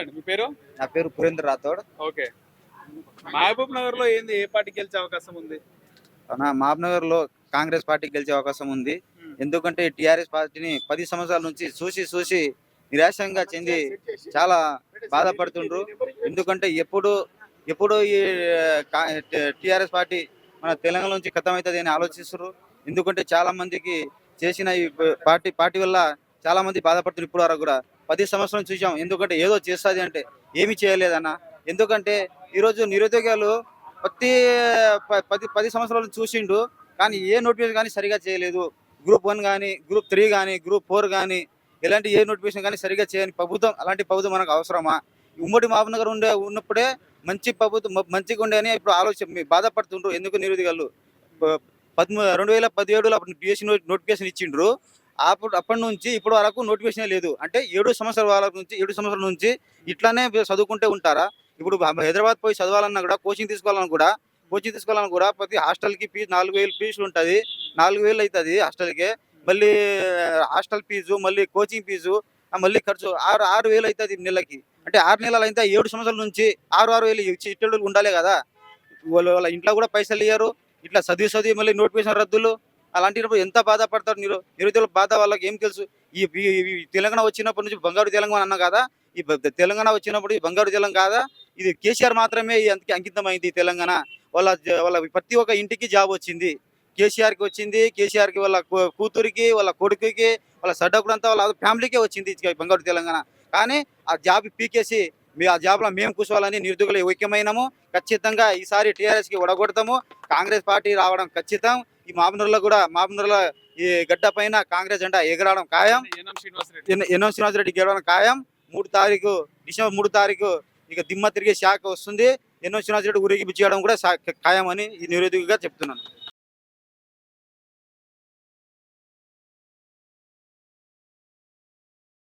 అండి మీ పేరు? నా పేరు పురేంద్ర రాథోడ్. ఓకే. మహబూబ్ నగర్లో ఏంది? ఏ పార్టీకి గెలిచే అవకాశం ఉంది? మన మహబూబ్నగర్లో కాంగ్రెస్ పార్టీ గెలిచే అవకాశం ఉంది. ఎందుకంటే టిఆర్ఎస్ పార్టీని పది సంవత్సరాల నుంచి చూసి చూసి నిరాశంగా చెంది చాలా బాధపడుతుండ్రు. ఎందుకంటే ఎప్పుడు ఎప్పుడు ఈ టిఆర్ఎస్ పార్టీ మన తెలంగాణ నుంచి అవుతుంది అని ఆలోచిస్తున్నారు ఎందుకంటే చాలా మందికి చేసిన ఈ పార్టీ పార్టీ వల్ల చాలా మంది బాధపడుతున్నారు ఇప్పుడు వరకు కూడా. పది సంవత్సరం చూసాం. ఎందుకంటే ఏదో చేస్తుంది అంటే ఏమి చేయలేదన్న. ఎందుకంటే ఈరోజు నిరుద్యోగాలు ప్రతి పది పది సంవత్సరాలు చూసిండు. కానీ ఏ నోటిఫికేషన్ కానీ సరిగా చేయలేదు. గ్రూప్ వన్ కానీ గ్రూప్ త్రీ కానీ గ్రూప్ ఫోర్ కానీ ఇలాంటి ఏ నోటిఫికేషన్ కానీ సరిగా చేయని ప్రభుత్వం అలాంటి ప్రభుత్వం మనకు అవసరమా? ఉమ్మడి మహబూబ్నగర్ ఉండే ఉన్నప్పుడే మంచి ప్రభుత్వం మంచిగా ఉండే అని ఇప్పుడు ఆలోచన మీ బాధపడుతుండ్రు. ఎందుకు నిరుద్యోగాలు? పద్మూ రెండు వేల పదిహేడులో అప్పుడు డిఎస్సి నోటిఫికేషన్ ఇచ్చిండ్రు. అప్పుడు అప్పటి నుంచి ఇప్పుడు వరకు నోటిఫికేషన్ లేదు. అంటే ఏడు సంవత్సరాల వాళ్ళ నుంచి ఏడు సంవత్సరాల నుంచి ఇట్లానే చదువుకుంటే ఉంటారా? ఇప్పుడు హైదరాబాద్ పోయి చదవాలన్నా కూడా కోచింగ్ తీసుకోవాలన్నా కూడా కోచింగ్ తీసుకోవాలన్నా కూడా ప్రతి హాస్టల్కి ఫీజు నాలుగు వేలు ఫీజులు ఉంటుంది. నాలుగు వేలు అవుతుంది హాస్టల్కే. మళ్ళీ హాస్టల్ ఫీజు మళ్ళీ కోచింగ్ ఫీజు మళ్ళీ ఖర్చు ఆరు ఆరు వేలు అవుతుంది నెలకి. అంటే ఆరు నెలలు అయితే ఏడు సంవత్సరాల నుంచి ఆరు ఆరు వేలు ఇచ్చి ఇట్టేళ్ళు ఉండాలి కదా. వాళ్ళ వాళ్ళ ఇంట్లో కూడా పైసలు ఇయ్యారు. ఇట్లా చదివి చదివి మళ్ళీ నోటిఫికేషన్ రద్దులు. అలాంటిప్పుడు ఎంత బాధపడతారు నిరు నిరుద్యోగుల బాధ వాళ్ళకి ఏం తెలుసు? ఈ తెలంగాణ వచ్చినప్పటి నుంచి బంగారు తెలంగాణ అన్న కదా? ఈ తెలంగాణ వచ్చినప్పుడు ఈ బంగారు తెలంగాణ కాదా? ఇది కేసీఆర్ మాత్రమే ఈ అంతకి అంకితమైంది తెలంగాణ. వాళ్ళ వాళ్ళ ప్రతి ఒక్క ఇంటికి జాబ్ వచ్చింది. కేసీఆర్కి వచ్చింది కేసీఆర్కి వాళ్ళ కూతురికి వాళ్ళ కొడుకుకి వాళ్ళ సడ్డకుడు అంతా వాళ్ళ ఫ్యామిలీకే వచ్చింది బంగారు తెలంగాణ. కానీ ఆ జాబ్ పీకేసి మీ ఆ జాబ్లో మేము కూర్చోవాలని నిరుద్యోగులు ఐక్యమైనము. ఖచ్చితంగా ఈసారి టీఆర్ఎస్కి ఒడగొడతాము కాంగ్రెస్ పార్టీ రావడం ఖచ్చితం. ఈ మామనూరులో కూడా మామనూరులో ఈ గడ్డ పైన కాంగ్రెస్ జెండా ఎగరడం ఖాయం. ఎన్ఎం శ్రీనివాసరెడ్డి. గెలవడం ఖాయం. మూడు తారీఖు డిసెంబర్ మూడు తారీఖు ఇక దిమ్మ తిరిగే శాఖ వస్తుంది. ఎన్నో శ్రీనివాసరెడ్డి ఊరేగింపు చేయడం కూడా ఖాయం అని ఈ నిరుద్యోగిగా చెప్తున్నాను.